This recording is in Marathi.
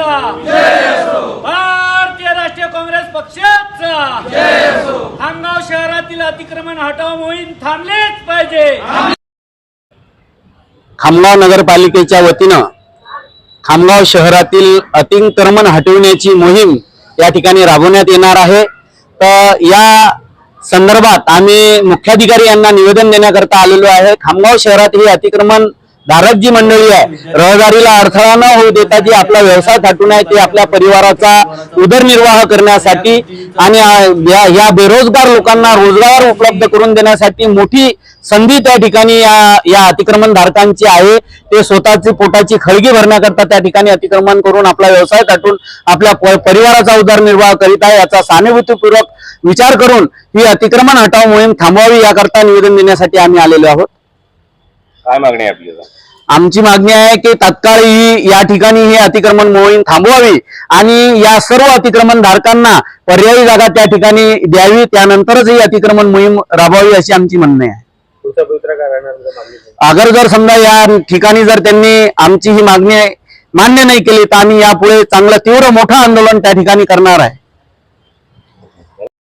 पक्षाचा भारतीय राष्ट्रीय काँग्रेस पक्षाचा. खामगाव शहरातील अतिक्रमण हटाव मोहीम थांबलीच पाहिजे. खामगाव नगरपालिकेच्या वतीनं खामगाव शहरातील अतिक्रमण हटविण्याची मोहीम या ठिकाणी राबवण्यात येणार आहे. तर या संदर्भात आम्ही मुख्याधिकारी यांना निवेदन देण्याकरता आलेलो आहे. खामगाव शहरात हे अतिक्रमण धारक जी मंडळी आहे. रहदारीला अडथळा न होऊ देता जी आपला व्यवसाय थाटून आहे ते आपल्या परिवाराचा उदरनिर्वाह करण्यासाठी आणि या बेरोजगार लोकांना रोजगार उपलब्ध करून देण्यासाठी मोठी संधी त्या ठिकाणी या या अतिक्रमण धारकांची आहे. ते स्वतःची पोटाची खळगी भरण्याकरता त्या ठिकाणी अतिक्रमण करून आपला व्यवसाय थाटून आपल्या प- परिवाराचा उदरनिर्वाह करीत आहे. याचा सहानुभूतीपूर्वक विचार करून ही अतिक्रमण हटाव मोहीम थांबवावी याकरता निवेदन देण्यासाठी आम्ही आलेलो आहोत. काय मागणी आहे आपली आता? आमची मागणी आहे की तात्काळ ही या ठिकाणी ही अतिक्रमण मोहीम थांबवावी आणि या सर्व अतिक्रमण धारकांना पर्यायी जागा त्या ठिकाणी द्यावी त्यानंतरच ही अतिक्रमण मोहीम राबवावी अशी आमची म्हणणे आहे पुढचा पवित्रा काय राहणार तुझ्या मागणीचं? अगर जर समजा या ठिकाणी जर त्यांनी आमची ही मागणी मान्य नाही केली तर आम्ही यापुढे चांगलं तीव्र मोठं आंदोलन त्या ठिकाणी करणार आहे